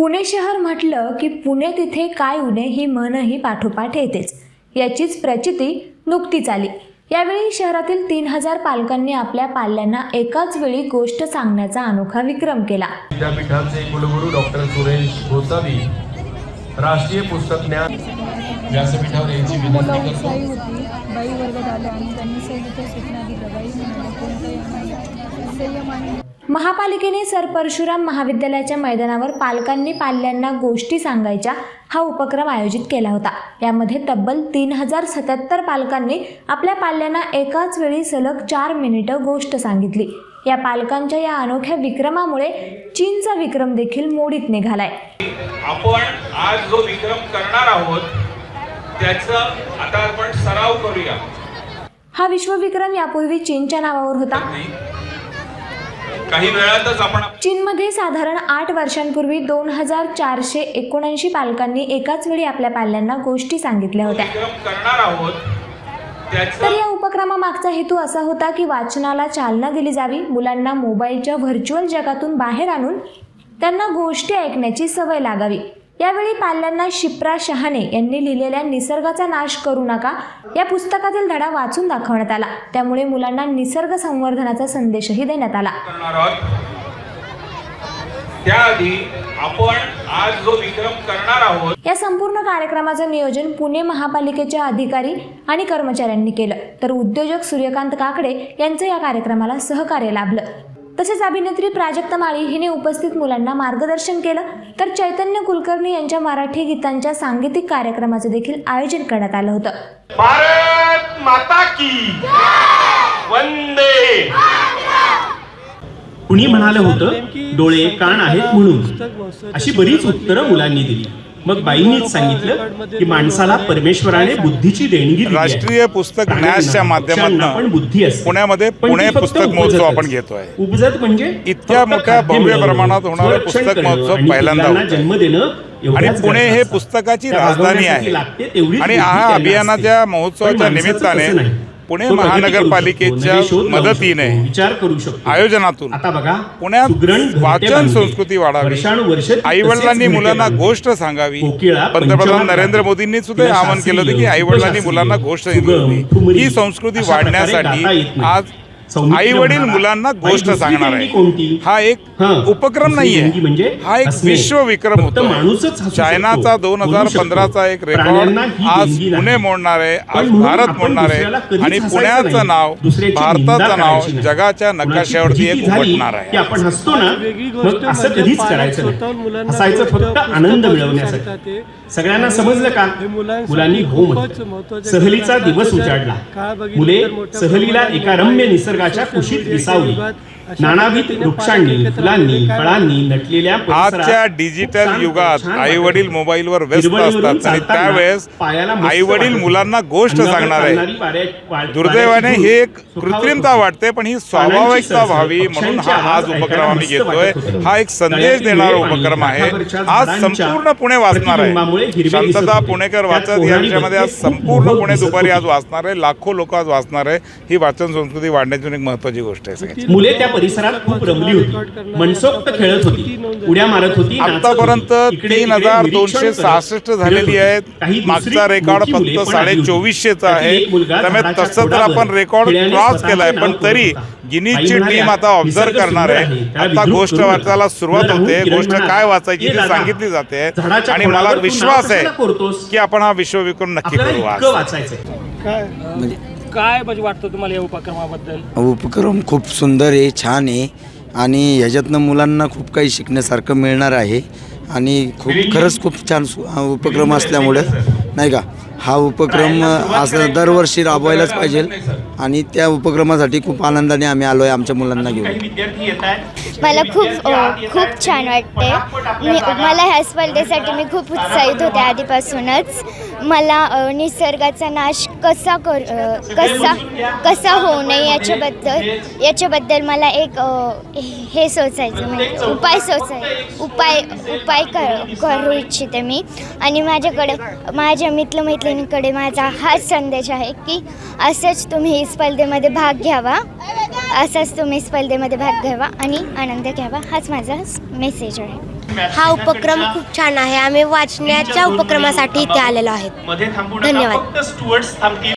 पुणे शहर म्हटलं की पुणे तिथे काय उणे ही मनही पाठोपाठ येतेच. याचीच प्रचिती नुकतीच आली. यावेळी शहरातील तीन हजार पालकांनी आपल्या पाल्यांना एकाच वेळी गोष्ट सांगण्याचा अनोखा विक्रम केला. विद्यापीठाचे कुलगुरू डॉक्टर सुरेश गोसावी राष्ट्रीय पुस्तक ज्ञान व्यासपीठावर यांची विनंती करतो. उत्साही होती. बाई वर्गात आल्या आणि त्यांनी सैनिक सूचना दिल्या. बाई म्हणाले कोणत्याही आम्हाला संयम आणि महापालिकेने सर परशुराम महाविद्यालयाच्या मैदानावर पालकांनी पाल्यांना गोष्टी सांगायच्या हा उपक्रम आयोजित केला होता. यामध्ये तब्बल तीन हजार सत्याहत्तर पालकांनी आपल्या पाल्यांना एकाच वेळी सलग चार मिनिटं गोष्ट सांगितली. या पालकांच्या या अनोख्या विक्रमामुळे चीनचा विक्रम देखील मोडीत निघालाय. आपण आज जो विक्रम करणार आहोत त्याचं आता आपण सराव करूया. हा विश्वविक्रम यापूर्वी चीनच्या नावावर होता. काही वेळातच आपण चीनमध्ये साधारण आठ वर्षांपूर्वी दोन हजार चारशे एकोणऐंशी पालकांनी एकाच वेळी आपल्या पाल्यांना गोष्टी सांगितल्या होत्या. करणार आहोत तर या उपक्रमामागचा हेतू असा होता की वाचनाला चालना दिली जावी मुलांना मोबाईलच्या व्हर्च्युअल जगातून बाहेर आणून त्यांना गोष्टी ऐकण्याची सवय लागावी. यावेळी पाल्यांना शिप्रा शहाणे यांनी लिहिलेल्या निसर्गाचा नाश करू नका या पुस्तकातील धडा वाचून दाखवण्यात आला. त्यामुळे मुलांना निसर्ग संवर्धनाचा संदेशही देण्यात आला. त्याआधी आपण आज जो विक्रम करणार आहोत या संपूर्ण कार्यक्रमाचं नियोजन पुणे महापालिकेच्या अधिकारी आणि कर्मचाऱ्यांनी केलं. तर उद्योजक सूर्यकांत काकडे यांचं या कार्यक्रमाला सहकार्य लाभलं. तसेच अभिनेत्री प्राजक्ता माळी हिने उपस्थित मुलांना मार्गदर्शन केलं. तर चैतन्य कुलकर्णी यांच्या मराठी गीतांच्या सांगीतिक कार्यक्रमाचं देखील आयोजन करण्यात आलं होतं. भारत माता की वंदे! कुणी म्हणालं होतं डोळे कान आहेत म्हणून. अशी बरीच उत्तरं मुलांनी दिली. मग बाईंनीच सांगितलं की माणसाला परमेश्वराने बुद्धीची देणगी. राष्ट्रीय पुस्तक न्यासच्या माध्यमातून बुद्धी असते पुण्यामध्ये पण पुस्तक महोत्सव आपण. घेतोय. उपजत म्हणजे इतक्या मोठ्या भव्य प्रमाणात होणारे पुस्तक महोत्सव पहिल्यांदा. जन्म देणं आणि पुणे हे. पुस्तकाची राजधानी आहे आणि हा अभियानाच्या. महोत्सवाच्या निमित्ताने. पुणे महानगरपालिकेच्या मदतीने शकतो, विचार करू शकतो आयोजनातून आता बघा पुण्यात वाचन. संस्कृती वाढावी आई वडिलांनी मुलांना. गोष्ट सांगावी पंतप्रधान नरेंद्र मोदींनी सुद्धा आवाहन केलं होतं की शास्त्रीय, आई वडिलांनी उपशास्त्रीय, मुलांना गोष्ट सांगितली होती ही संस्कृती वाढण्यासाठी. आज आई वडील मुलांना गोष्ट सांगणार देणगी आहे? हा एक. उपक्रम नाहीये देणगी म्हणजे हा एक. विश्व विक्रम होतो चायनाचा दोन हजार. पंधराचा एक रेकॉर्ड आज पुणे. मोडणार आहे आज भारत मोडणार आहे आणि पुण्याचं. नाव भारताचं नाव. जगाच्या नकाशावरती एक उमटणार की आहे आपण हसतो ना असं म्हणजे कधीच करायचं हसायचं फक्त आनंद मिळवण्यासाठी. सगळ्यांना समजलं का मुलांनी हो सहलीचा दिवस उजाडला मुले सहलीला एका रम्य मोबाईल, निसर्गाच्या कुशीत विसावली नानाविध फुलांनी फळांनी नटलेल्या आजच्या डिजिटल युगात आई वडील. मोबाईलवर व्यस्त असतात आणि त्यावेळेस आई वडील. मुलांना गोष्ट सांगणार आहे दुर्दैवाने ही एक कृत्रिमता. वाटते पण ही स्वाभाविकता व्हावी म्हणून हा आज आवाज उपक्रम आम्ही घेतोय. हा एक संदेश देणारा उपक्रम आहे आज संपूर्ण पुणे वाचणार आहे शांतता. पुणेकर वाचत यांच्यामध्ये आज संपूर्ण पुणे दुपारी आज. वाचणार आहे लाखो लोक आज वाचणार आहे ही वाचन संस्कृती वाढण्याची एक महत्वाची गोष्ट आहे सगळ्यात मुले त्या परिसरात खूप रमली होती. मनसोक्त खेळत होती. उड्या मारत होती आतापर्यंत तीन हजार दोनशे सहासष्ट झालेली होती. आहेत मागचा रेकॉर्ड फक्त साडे. चोवीसशेचा आहे. त्यामुळे तसं तर आपण रेकॉर्ड क्रॉस केलाय. पण तरी म्हणाल्या, टीम आता ऑब्झर्व करणार आहे. आता गोष्ट. वाचायला सुरुवात होते. गोष्ट काय वाचायची "ए ती सांगितली जाते. आणि मला विश्वास आहे? की आपण हा विश्वविक्रम नक्की करू वाचायचंय. काय? काय म्हणजे वाटतं तुम्हाला या उपक्रमाबद्दल? उपक्रम खूप सुंदर आहे छान आहे. आणि ह्याच्यातनं मुलांना खूप काही शिकण्यासारखं मिळणार आहे. आणि खूप खरंच खूप छान सु- उपक्रम असल्यामुळं नाही का? हा उपक्रम असं दरवर्षी राबवायलाच पाहिजे. आणि त्या उपक्रमासाठी खूप आनंदाने आम्ही आलो आहे आमच्या मुलांना घेऊन. मला खूप खूप छान वाटते. मी मला ह्या स्पर्धेसाठी मी खूप उत्साहित होते आधीपासूनच. मला निसर्गाचा नाश कसा कर कसा कसा होऊ नये याच्याबद्दल याच्याबद्दल मला एक हे सोचायचं म्हणजे उपाय सोचाय उपाय उपाय कर करू इच्छिते मी. आणि माझ्याकडे माझ्या मित्रमैत्रिणींकडे माझा हाच संदेश आहे की असंच तुम्ही स्पर्धेमध्ये भाग घ्यावा. असाच तुम्ही स्पर्धेमध्ये भाग घ्यावा आणि आनंद घ्यावा हाच माझा मेसेज आहे. हा उपक्रम खूप छान आहे. आम्ही वाचण्याच्या उपक्रमासाठी इथे आलेलो आहेत. मध्ये थांबू धन्यवाद. फक्त स्टुअर्ड्स थांबतील.